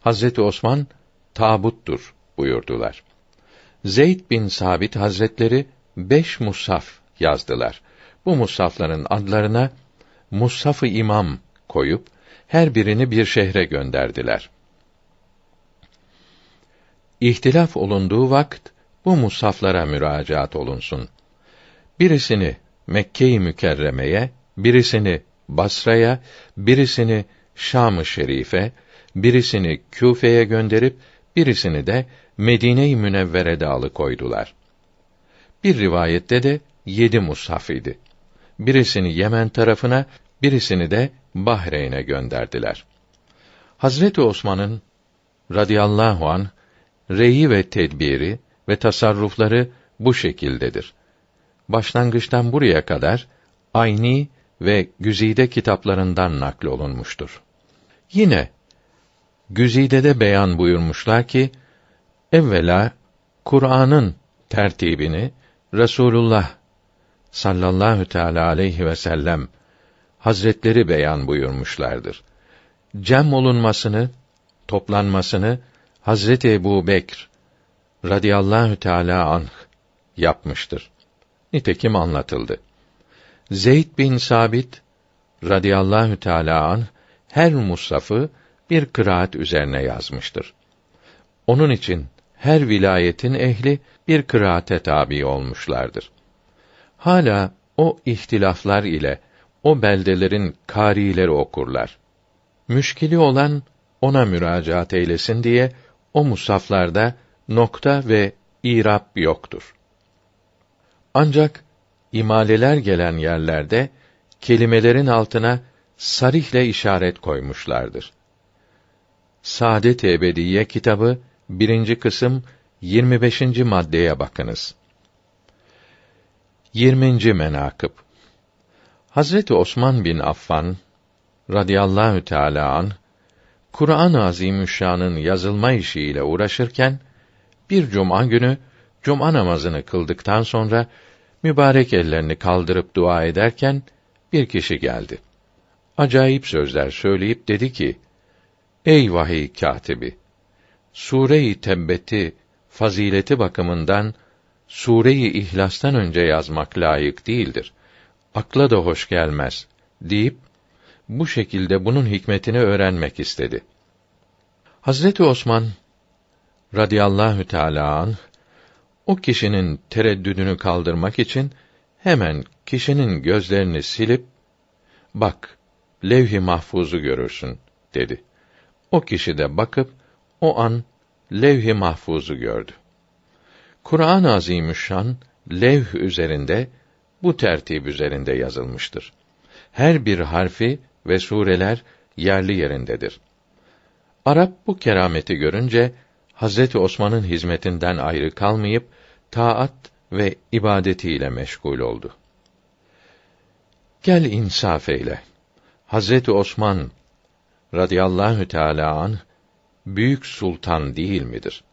Hazreti Osman tabuttur buyurdular. Zeyd bin Sabit Hazretleri beş mushaf yazdılar. Bu mushafların adlarına Mushaf-ı İmam koyup her birini bir şehre gönderdiler. İhtilaf olunduğu vakt bu mushaflara müracaat olunsun. Birisini Mekke-i Mükerreme'ye, birisini Basra'ya, birisini Şam-ı Şerif'e, birisini Küfe'ye gönderip birisini de Medine-i Münevvere'de alıkoydular. Bir rivayette de yedi mushaf idi. Birisini Yemen tarafına, birisini de Bahreyn'e gönderdiler. Hazreti Osman'ın radıyallahu an reyi ve tedbiri ve tasarrufları bu şekildedir. Başlangıçtan buraya kadar Ayni ve Güzide kitaplarından nakl olunmuştur. Yine Güzide'de beyan buyurmuşlar ki evvela Kur'an'ın tertibini Resulullah sallallahu teala aleyhi ve sellem Hazretleri beyan buyurmuşlardır. Cem olunmasını, toplanmasını Hazreti Ebu Bekr radıyallahu teala anh yapmıştır. Nitekim anlatıldı. Zeyd bin Sabit radıyallahu teala anh her musafı bir kıraat üzerine yazmıştır. Onun için her vilayetin ehli bir kıraate tabi olmuşlardır. Hala o ihtilaflar ile o beldelerin karileri okurlar. Müşkili olan ona müracaat eylesin diye o musaflarda nokta ve irab yoktur. Ancak imaleler gelen yerlerde kelimelerin altına sarihle işaret koymuşlardır. Saadet Ebediye kitabı birinci kısım 25. maddeye bakınız. 20. menakıb Hazreti Osman bin Affan radıyallahu teala an Kur'an-ı Azimüşşan'ın yazılma işiyle uğraşırken bir cuma günü cuma namazını kıldıktan sonra mübarek ellerini kaldırıp dua ederken bir kişi geldi. Acayip sözler söyleyip dedi ki: Ey vahiy katibi! Sure-i Tebbet'i fazileti bakımından Sure-i İhlas'tan önce yazmak layık değildir. Akla da hoş gelmez deyip bu şekilde bunun hikmetini öğrenmek istedi. Hazreti Osman radıyallahu teala anh, o kişinin tereddüdünü kaldırmak için hemen kişinin gözlerini silip bak levh-i mahfuzu görürsün dedi. O kişi de bakıp o an levh-i mahfuzu gördü. Kur'an-ı Azimüşşan levh üzerinde bu tertip üzerinde yazılmıştır. Her bir harfi ve sureler yerli yerindedir. Arap bu kerameti görünce Hazreti Osman'ın hizmetinden ayrı kalmayıp taat ve ibadetiyle meşgul oldu. Gel insaf eyle. Hazreti Osman radıyallahu teala an büyük sultan değil midir?